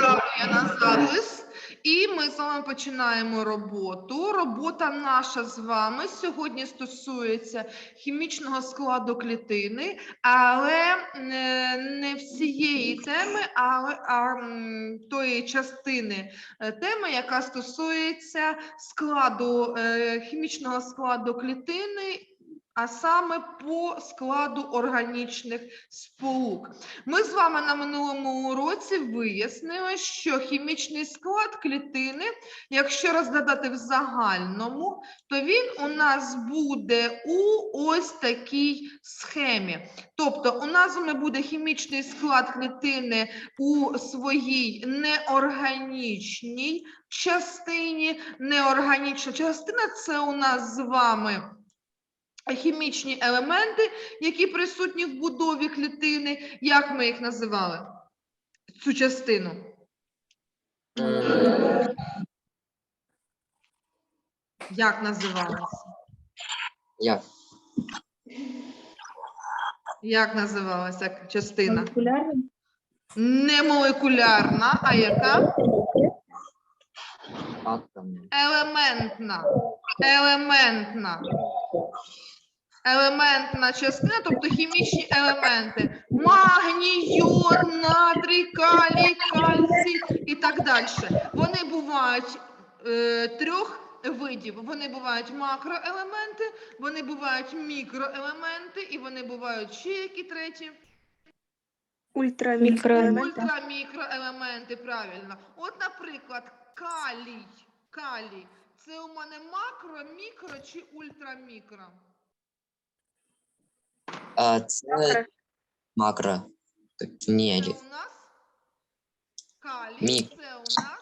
ставлю на запис. І ми з вами починаємо роботу. Робота наша з вами сьогодні стосується хімічного складу клітини, але е, не всієї теми, але а, тої частини е, теми, яка стосується складу е, хімічного складу клітини. А саме по складу органічних сполук. Ми з вами на минулому уроці вияснили, що хімічний склад клітини, якщо розглядати в загальному, то він у нас буде у ось такій схемі. Тобто, у нас буде хімічний склад клітини у своїй неорганічній частині. Неорганічна частина це у нас з вами хімічні елементи, які присутні в будові клітини. Як ми їх називали? Цю частину? Як називалася? Як? Як називалася частина? Молекулярний? Не молекулярна, а яка? Атом. Елементна. Елементна. Елементна частина, тобто хімічні елементи. Магній, йод, натрій, калій, кальцій і так далі. Вони бувають е, трьох видів. Вони бувають макроелементи, вони бувають мікроелементи, і вони бувають ще які треті. Ультрамікроелементи. Ультрамікроелементи, правильно. От, наприклад, калій. Калій. Це у мене макро, мікро чи ультрамікро? А це макро. Так, Ні, Це у нас калій, Мік. це у нас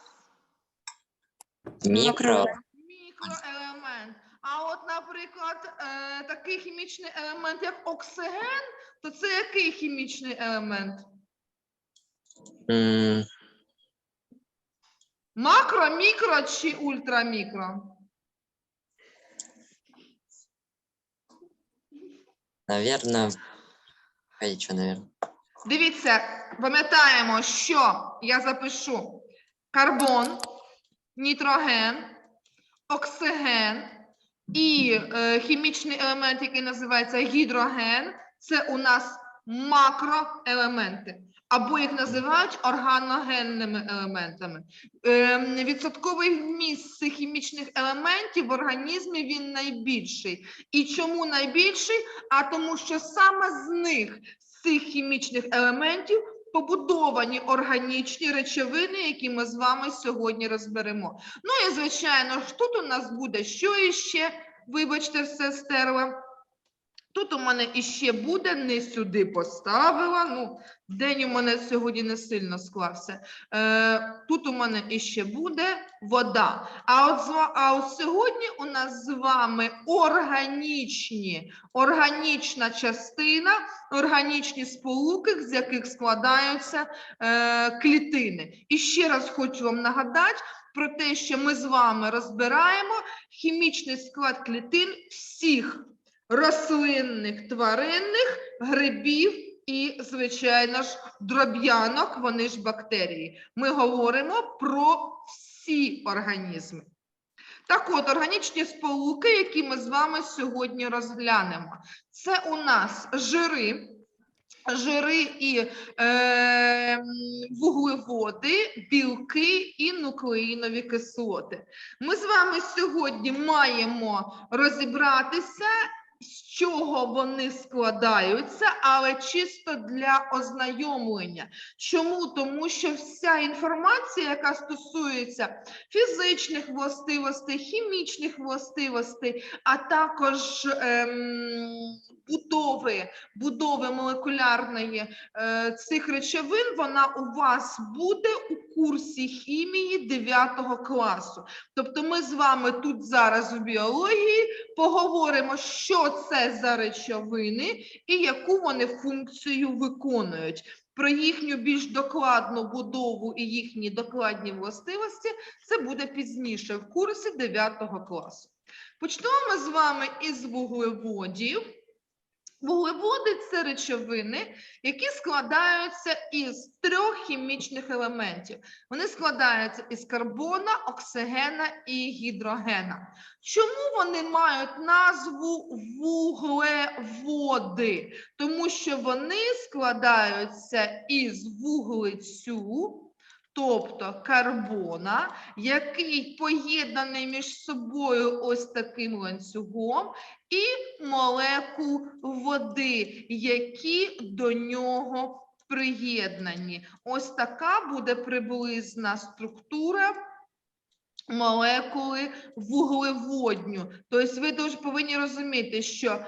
мікро. мікроелемент. А от, наприклад, е, такий хімічний елемент, як оксиген, то це який хімічний елемент? м, Макро, мікро чи ультрамікро? Наверно. Хай наверное. Дивіться, пам'ятаємо, що я запишу карбон, нітроген, оксиген і е, хімічний елемент, який називається гідроген, це у нас макроелементи. Або їх називають органогенними елементами. Е, відсотковий вміст цих хімічних елементів в організмі він найбільший. І чому найбільший? А тому, що саме з них з цих хімічних елементів побудовані органічні речовини, які ми з вами сьогодні розберемо. Ну і звичайно ж, тут у нас буде що іще, вибачте, все стерла. Тут у мене іще буде, не сюди поставила. Ну, день у мене сьогодні не сильно склався. Е, тут у мене іще буде вода. А от, а от сьогодні у нас з вами органічні, органічна частина, органічні сполуки, з яких складаються е, клітини. І ще раз хочу вам нагадати про те, що ми з вами розбираємо хімічний склад клітин всіх рослинних, тваринних, грибів і, звичайно ж, дроб'янок, вони ж бактерії. Ми говоримо про всі організми. Так от, органічні сполуки, які ми з вами сьогодні розглянемо, це у нас жири, жири і е, вуглеводи, білки і нуклеїнові кислоти. Ми з вами сьогодні маємо розібратися, з чого вони складаються, але чисто для ознайомлення. Чому? Тому що вся інформація, яка стосується фізичних властивостей, хімічних властивостей, а також ем, будови, будови молекулярної е, цих речовин, вона у вас буде у курсі хімії 9 класу. Тобто ми з вами тут зараз у біології поговоримо, що це за речовини і яку вони функцію виконують. Про їхню більш докладну будову і їхні докладні властивості це буде пізніше в курсі 9 класу. Почнемо ми з вами із вуглеводів. Вуглеводи це речовини, які складаються із трьох хімічних елементів. Вони складаються із карбона, оксигена і гідрогена. Чому вони мають назву вуглеводи? Тому що вони складаються із вуглецю, тобто карбона, який поєднаний між собою ось таким ланцюгом, і молекул води, які до нього приєднані. Ось така буде приблизна структура молекули вуглеводню. Тобто ви дуже повинні розуміти, що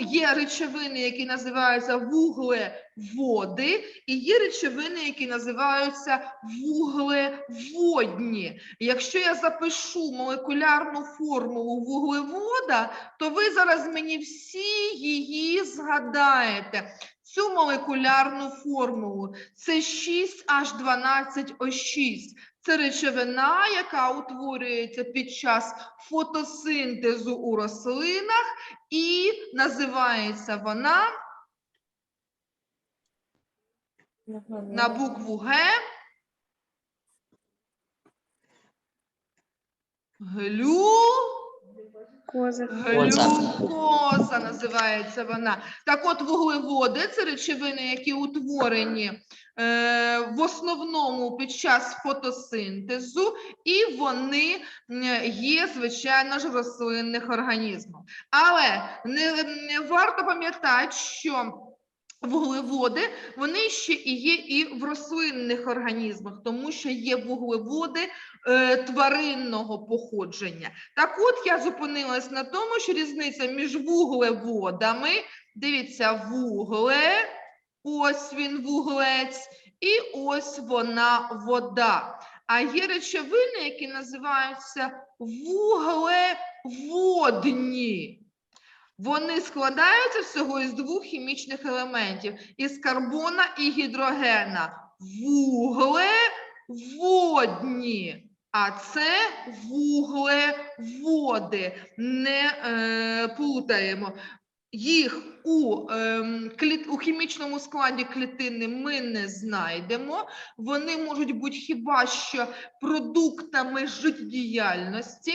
є речовини, які називаються вуглеводи, і є речовини, які називаються вуглеводні. Якщо я запишу молекулярну формулу вуглевода, то ви зараз мені всі її згадаєте. Цю молекулярну формулу це 6H12O6. Це речовина, яка утворюється під час фотосинтезу у рослинах, і називається вона на букву Г. Глю. Коза. Глюкоза називається вона. Так от вуглеводи це речовини, які утворені е, в основному під час фотосинтезу, і вони є, звичайно ж, в рослинних організмів. Але не, не варто пам'ятати, що Вуглеводи вони ще і є і в рослинних організмах, тому що є вуглеводи е, тваринного походження. Так от я зупинилась на тому, що різниця між вуглеводами, дивіться, вугле, ось він вуглець, і ось вона вода. А є речовини, які називаються вуглеводні. Вони складаються всього із двох хімічних елементів: із карбона і гідрогена. Вуглеводні. А це вуглеводи. Не е, плутаємо. Їх у, ем, кліт, у хімічному складі клітини ми не знайдемо. Вони можуть бути хіба що продуктами життєдіяльності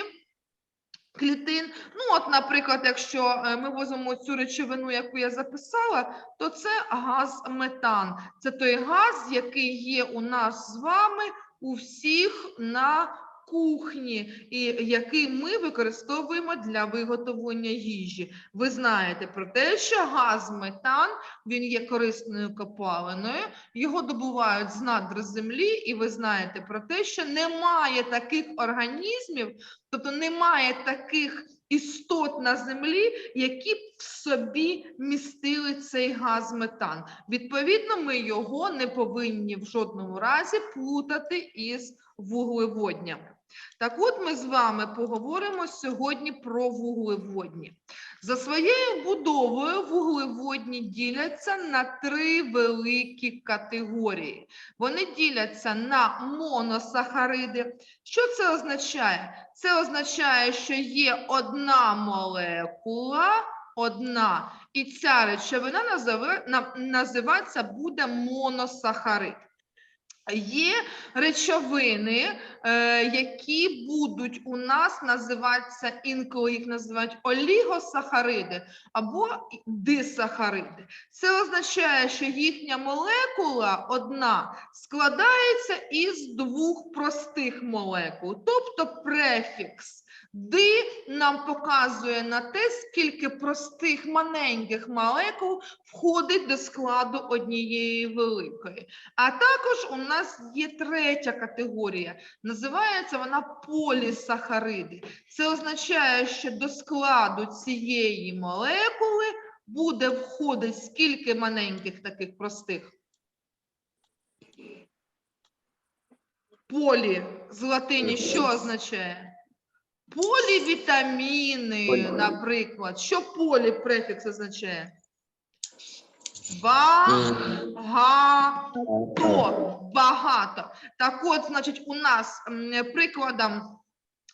клітин. Ну, от, наприклад, якщо е, ми возимо цю речовину, яку я записала, то це газ метан. Це той газ, який є у нас з вами у всіх на кухні, і який ми використовуємо для виготовлення їжі. Ви знаєте про те, що газ метан він є корисною копалиною, його добувають з надр землі, і ви знаєте про те, що немає таких організмів, тобто немає таких істот на землі, які б в собі містили цей газ метан. Відповідно, ми його не повинні в жодному разі плутати із вуглеводнями. Так от ми з вами поговоримо сьогодні про вуглеводні. За своєю будовою вуглеводні діляться на три великі категорії. Вони діляться на моносахариди. Що це означає? Це означає, що є одна молекула, одна, і ця речовина називатися буде моносахарид. Є речовини, е, які будуть у нас називатися, інколи їх називають олігосахариди або дисахариди. Це означає, що їхня молекула одна складається із двох простих молекул, тобто префікс. Ди нам показує на те, скільки простих маленьких молекул входить до складу однієї великої. А також у нас є третя категорія. Називається вона полісахариди. Це означає, що до складу цієї молекули буде входити скільки маленьких таких простих. Полі з латині що означає? Полівітаміни, Полі. наприклад. Що полі префікс означає? Багато. Багато. Так от, значить, у нас м, прикладом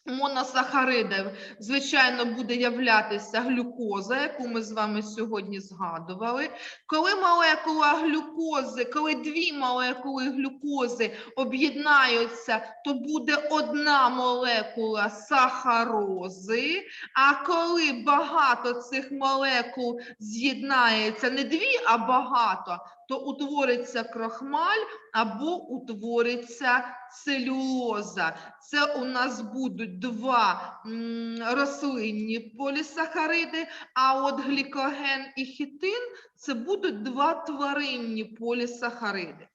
моносахаридів, звичайно, буде являтися глюкоза, яку ми з вами сьогодні згадували. Коли молекула глюкози, коли дві молекули глюкози об'єднаються, то буде одна молекула сахарози. А коли багато цих молекул з'єднається, не дві, а багато, то утвориться крохмаль або утвориться целюлоза. Це у нас будуть два рослинні полісахариди, а от глікоген і хітин це будуть два тваринні полісахариди.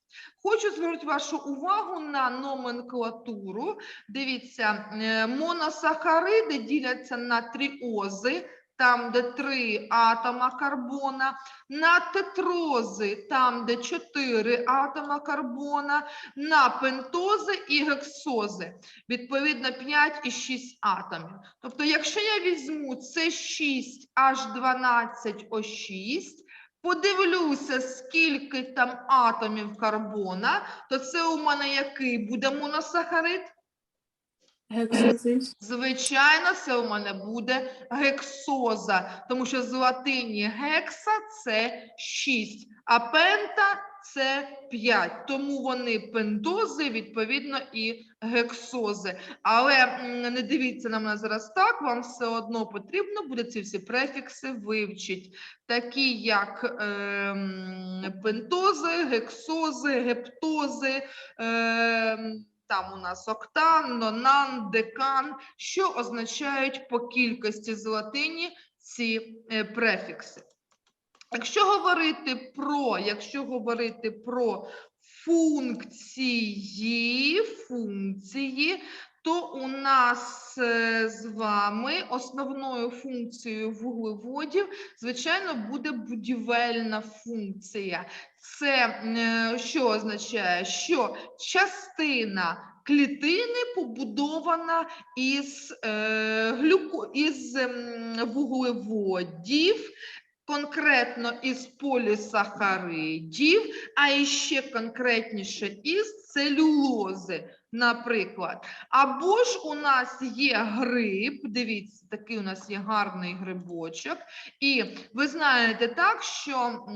Хочу звернути вашу увагу на номенклатуру. Дивіться, е, моносахариди діляться на тріози, там, де три атома карбона, на тетрози, там, де чотири атома карбона, на пентози і гексози, відповідно 5 і 6 атомів. Тобто, якщо я візьму це 6 H12O6, подивлюся, скільки там атомів карбона, то це у мене який буде моносахарид? Гексозис. Звичайно, це у мене буде гексоза, тому що з латині гекса це 6, а пента це 5. Тому вони пентози, відповідно, і гексози. Але не дивіться на мене зараз так, вам все одно потрібно буде ці всі префікси вивчити, такі як ем, пентози, гексози, гептози. Ем, там у нас октан, нонан, декан, що означають по кількості з латині ці е, префікси. Якщо говорити про, якщо говорити про функції, функції, то у нас е, з вами основною функцією вуглеводів, звичайно, буде будівельна функція. Це е, що означає, що частина клітини побудована із, е, глюко, із вуглеводів, конкретно із полісахаридів, а іще конкретніше із целюлози, наприклад. Або ж у нас є гриб, дивіться, такий у нас є гарний грибочок. І ви знаєте так, що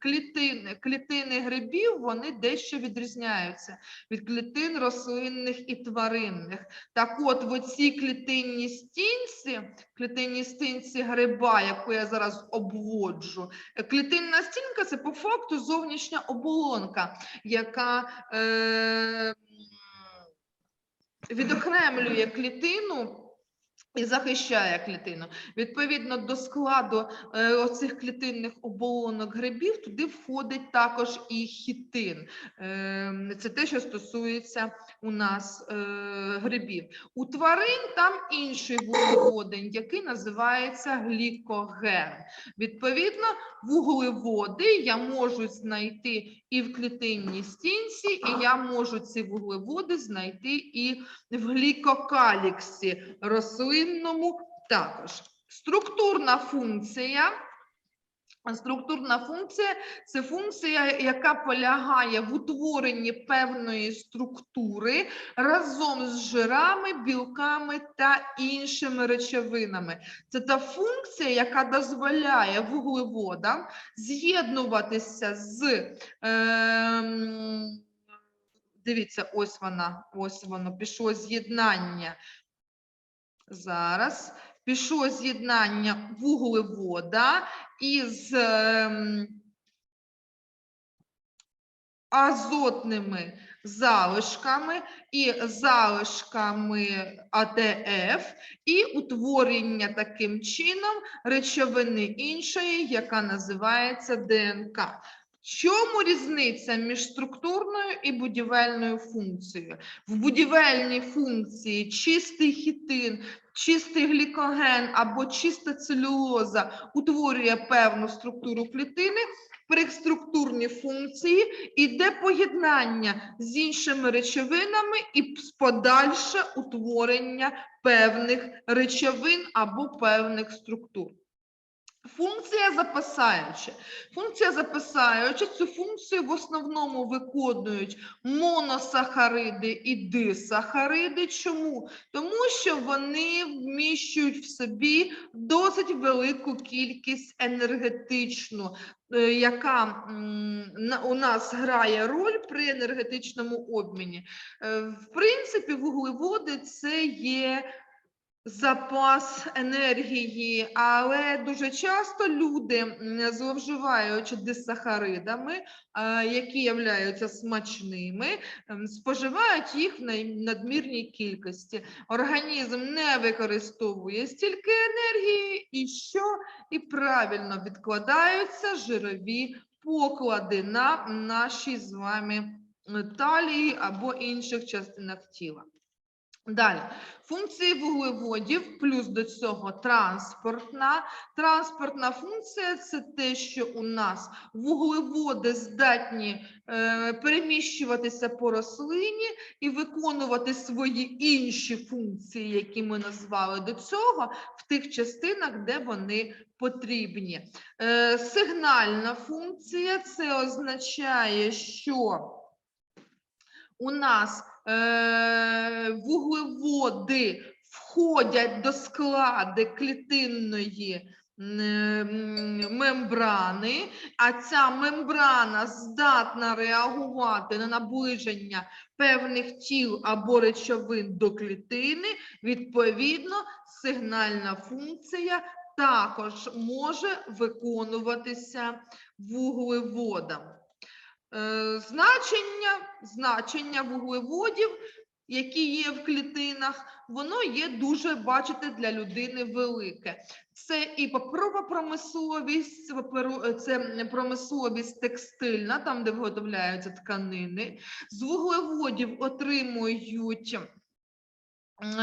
клітини, клітини грибів вони дещо відрізняються від клітин рослинних і тваринних. Так от, в оцій клітинній стінці, клітинній стінці гриба, яку я зараз обводжу, клітинна стінка це по факту зовнішня оболонка, яка е, відокремлює клітину. І захищає клітину. Відповідно до складу е, оцих клітинних оболонок грибів, туди входить також і хітин. Е, це те, що стосується у нас е, грибів. У тварин там інший вуглеводень, який називається глікоген. Відповідно, вуглеводи я можу знайти і в клітинній стінці, і я можу ці вуглеводи знайти і в глікокаліксі рослинному також. Структурна функція. Структурна функція це функція, яка полягає в утворенні певної структури разом з жирами, білками та іншими речовинами. Це та функція, яка дозволяє вуглеводам з'єднуватися з ем, Дивіться, ось вона, ось воно пішло з'єднання. Зараз пішло з'єднання вуглевода із ем, азотними залишками і залишками АТФ, і утворення таким чином речовини іншої, яка називається ДНК. Чому різниця між структурною і будівельною функцією? В будівельній функції чистий хітин, чистий глікоген або чиста целюлоза утворює певну структуру клітини. При структурній функції іде поєднання з іншими речовинами і подальше утворення певних речовин або певних структур. Функція записаюча. Функція записаюча. Цю функцію в основному виконують моносахариди і дисахариди. Чому? Тому що вони вміщують в собі досить велику кількість енергетичну, е, яка у нас грає роль при енергетичному обміні. Е, В принципі, вуглеводи це є запас енергії, але дуже часто люди, зловживаючи дисахаридами, які являються смачними, споживають їх в надмірній кількості. Організм не використовує стільки енергії, і що? І правильно відкладаються жирові поклади на нашій з вами талії або інших частинах тіла. Далі, функції вуглеводів, плюс до цього транспортна. Транспортна функція це те, що у нас вуглеводи здатні е, переміщуватися по рослині і виконувати свої інші функції, які ми назвали до цього, в тих частинах, де вони потрібні. Е, сигнальна функція це означає, що у нас е, вуглеводи входять до складу клітинної мембрани, а ця мембрана здатна реагувати на наближення певних тіл або речовин до клітини. Відповідно, сигнальна функція також може виконуватися вуглеводом. Е, Значення, значення вуглеводів, які є в клітинах, воно є дуже, бачите, для людини велике. Це і паперова промисловість, паперу- це промисловість текстильна, там, де виготовляються тканини. З вуглеводів отримують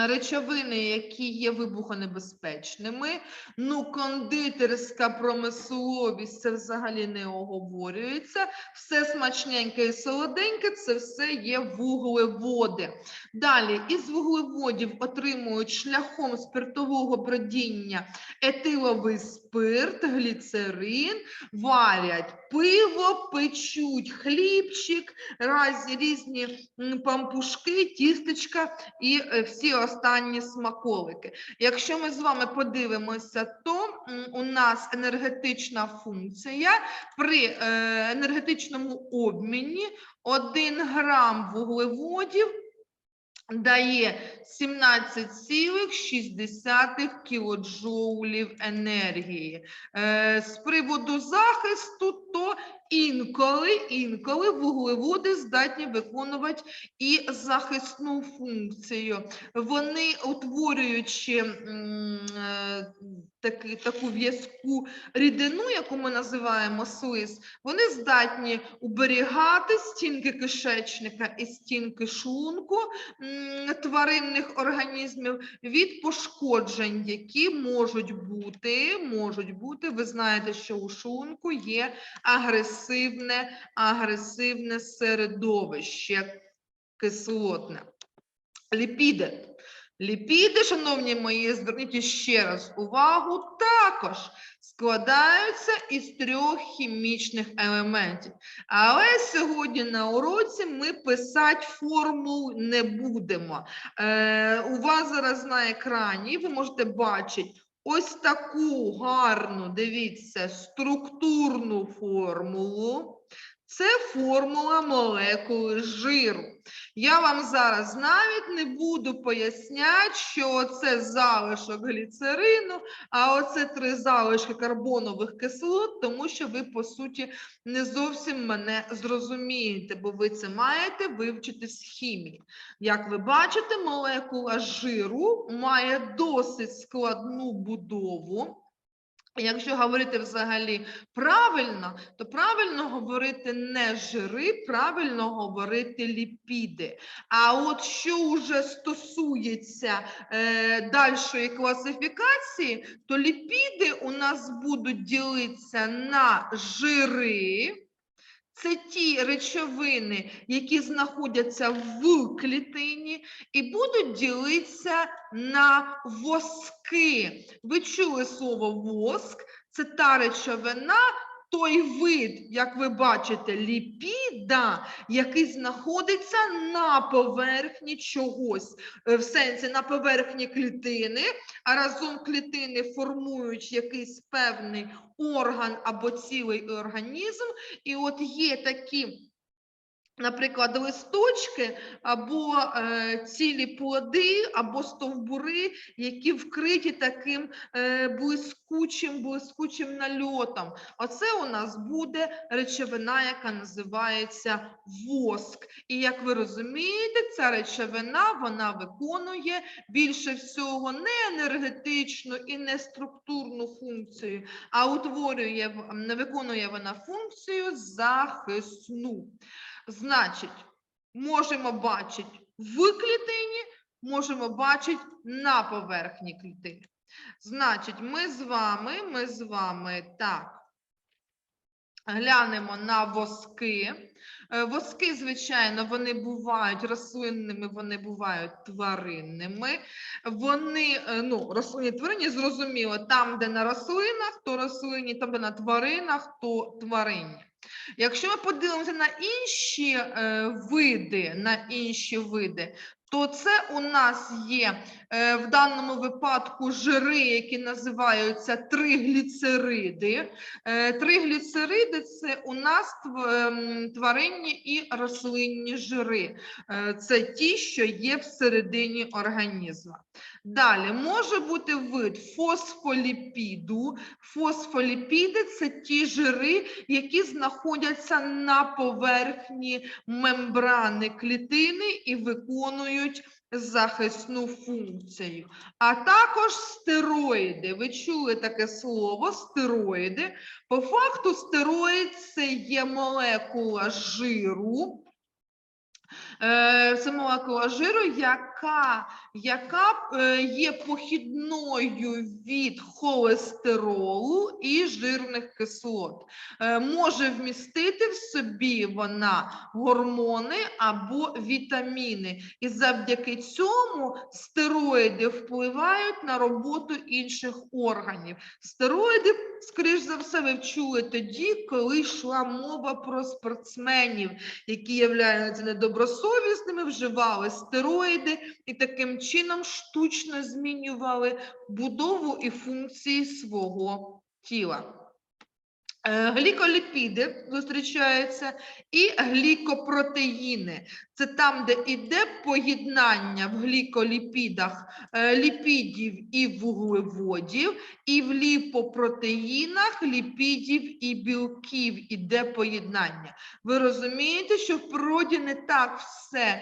речовини, які є вибухонебезпечними. Ну, кондитерська промисловість це взагалі не оговорюється. Все смачненьке і солоденьке це все є вуглеводи. Далі із вуглеводів отримують шляхом спиртового бродіння етиловий спирт, гліцерин, варять пиво, печуть хлібчик, разні різні пампушки, тістечка і е, всі останні смаколики. Якщо ми з вами подивимося, то у нас енергетична функція при е, енергетичному обміні 1 грам вуглеводів дає 17,6 кілоджоулів енергії. Е, з приводу захисту, то інколи, інколи вуглеводи здатні виконувати і захисну функцію. Вони, утворюючи е, таки, таку в'язку рідину, яку ми називаємо слиз, вони здатні уберігати стінки кишечника і стінки шлунку тваринних організмів від пошкоджень, які можуть бути, можуть бути. Ви знаєте, що у шлунку є агресивне, агресивне середовище кислотне. Ліпіди. Ліпіди, шановні мої, зверніть ще раз увагу, також складаються із трьох хімічних елементів. Але сьогодні на уроці ми писати формул не будемо. Е, у вас зараз на екрані ви можете бачити ось таку гарну, дивіться, структурну формулу. Це формула молекули жиру. Я вам зараз навіть не буду поясняти, що це залишок гліцерину, а оце три залишки карбонових кислот, тому що ви, по суті, не зовсім мене зрозумієте, бо ви це маєте вивчити з хімії. Як ви бачите, молекула жиру має досить складну будову. Якщо говорити взагалі правильно, то правильно говорити не жири, правильно говорити ліпіди. А от що вже стосується е, дальшої класифікації, то ліпіди у нас будуть ділитися на жири. Це ті речовини, які знаходяться в клітині, і будуть ділитися на воски. Ви чули слово воск? це та речовина, той вид, як ви бачите, ліпіда, який знаходиться на поверхні чогось, е, в сенсі на поверхні клітини, а разом клітини формують якийсь певний орган або цілий організм. І от є такі. Наприклад, листочки або е, цілі плоди, або стовбури, які вкриті таким е, блискучим, блискучим нальотом. Оце у нас буде речовина, яка називається воск. І як ви розумієте, ця речовина вона виконує більше всього не енергетичну і не структурну функцію, а утворює виконує вона функцію захисну. Значить, можемо бачити в клітині, можемо бачити на поверхні клітини. Значить, ми з вами, ми з вами так. Глянемо на воски. Е, Воски, звичайно, вони бувають рослинними, вони бувають тваринними. Вони, е, ну, рослинні тваринні, зрозуміло, там, де на рослинах, то рослинні, там, де на тваринах, то тваринні. Якщо ми подивимося на інші е, види, на інші види, то це у нас є е, в даному випадку жири, які називаються тригліцериди. Е, Тригліцериди це у нас ем, тваринні і рослинні жири. Е, Це ті, що є всередині організму. Далі може бути вид фосфоліпіду. Фосфоліпіди це ті жири, які знаходяться на поверхні мембрани клітини і виконують захисну функцію. А також стероїди. Ви чули таке слово стероїди. По факту стероїд це є молекула жиру. Е, Це молекула жиру, яка, яка е, є похідною від холестеролу і жирних кислот. Е, Може вмістити в собі вона гормони або вітаміни. І завдяки цьому стероїди впливають на роботу інших органів. Стероїди, скоріш за все, ви чули тоді, коли йшла мова про спортсменів, які являються недобросовісними, вживали стероїди і таким чином штучно змінювали будову і функції свого тіла. Е, Гліколіпіди зустрічаються і глікопротеїни. Це там, де іде поєднання в гліколіпідах е, ліпідів і вуглеводів, і в ліпопротеїнах ліпідів і білків іде поєднання. Ви розумієте, що в природі не так все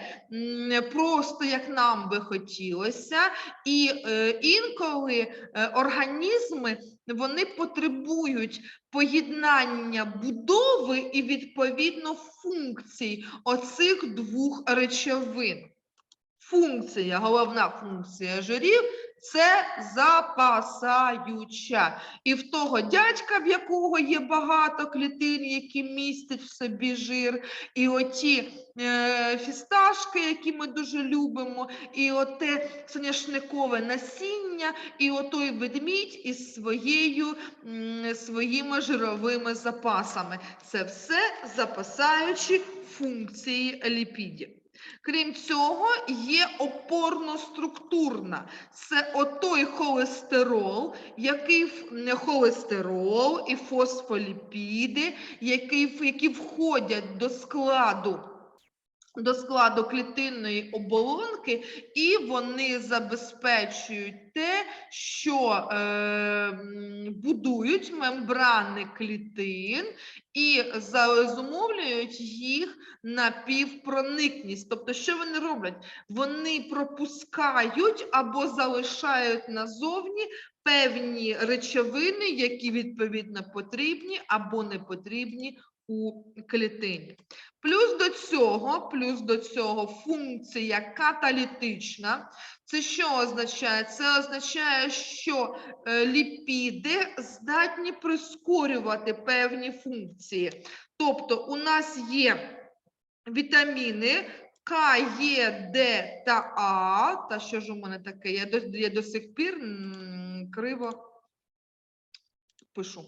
просто, як нам би хотілося, і е, інколи е, організми вони потребують поєднання будови і відповідно функцій оцих двох речовин. Функція, головна функція жирів це запасаюча. І в того дядька, в якого є багато клітин, які містять в собі жир, і оті е, фісташки, які ми дуже любимо, і оте соняшникове насіння, і отой ведмідь із своєю, своїми жировими запасами. Це все запасаючі функції ліпідів. Крім цього, є опорно-структурна. Це отой холестерол, який холестерол і фосфоліпіди, які, які входять до складу. До складу клітинної оболонки, і вони забезпечують те, що е, будують мембрани клітин і зумовлюють їх напівпроникність. Тобто, що вони роблять? Вони пропускають або залишають назовні певні речовини, які відповідно потрібні або не потрібні у клітині. Плюс до цього, плюс до цього функція каталітична. Це що означає? Це означає, що е, ліпіди здатні прискорювати певні функції. Тобто у нас є вітаміни К, Е, Д та А. Та що ж у мене таке? Я до, я до сих пір криво пишу.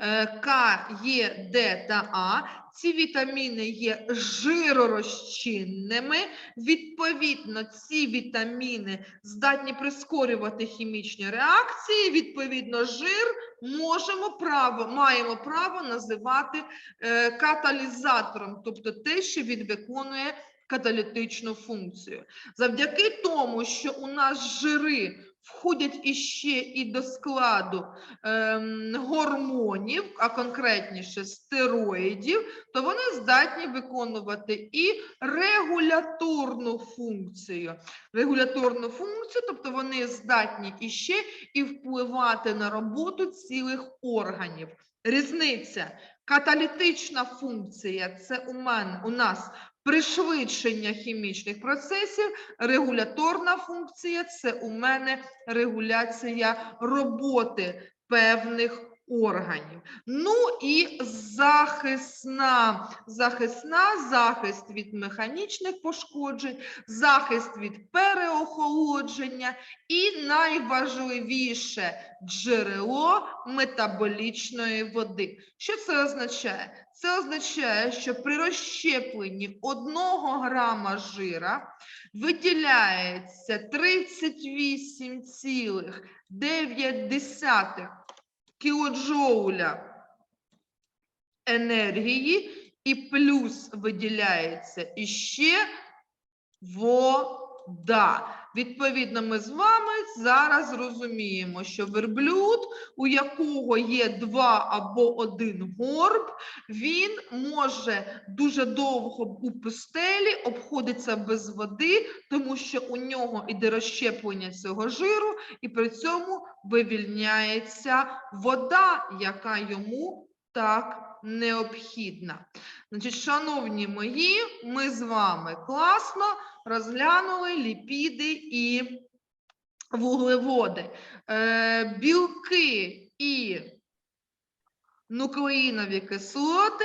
Е, К, Е, Д та А. Ці вітаміни є жиророзчинними. Відповідно, ці вітаміни здатні прискорювати хімічні реакції. Відповідно, жир можемо право, маємо право називати е, каталізатором, тобто те, що він виконує каталітичну функцію. Завдяки тому, що у нас жири входять іще і до складу ем, гормонів, а конкретніше стероїдів, то вони здатні виконувати і регуляторну функцію. Регуляторну функцію, тобто вони здатні іще і впливати на роботу цілих органів. Різниця. Каталітична функція це у мене у нас пришвидшення хімічних процесів, регуляторна функція це у мене регуляція роботи певних органів. Ну і захисна, захисна захист від механічних пошкоджень, захист від переохолодження і найважливіше джерело метаболічної води. Що це означає? Це означає, що при розщепленні 1 грама жира виділяється 38,9 кілоджоуля енергії, і плюс виділяється іще вода. Відповідно, ми з вами зараз розуміємо, що верблюд, у якого є два або один горб, він може дуже довго у пустелі обходиться без води, тому що у нього іде розщеплення цього жиру, і при цьому вивільняється вода, яка йому так необхідна. Значить, шановні мої, ми з вами класно розглянули ліпіди і вуглеводи. Е, білки і нуклеїнові кислоти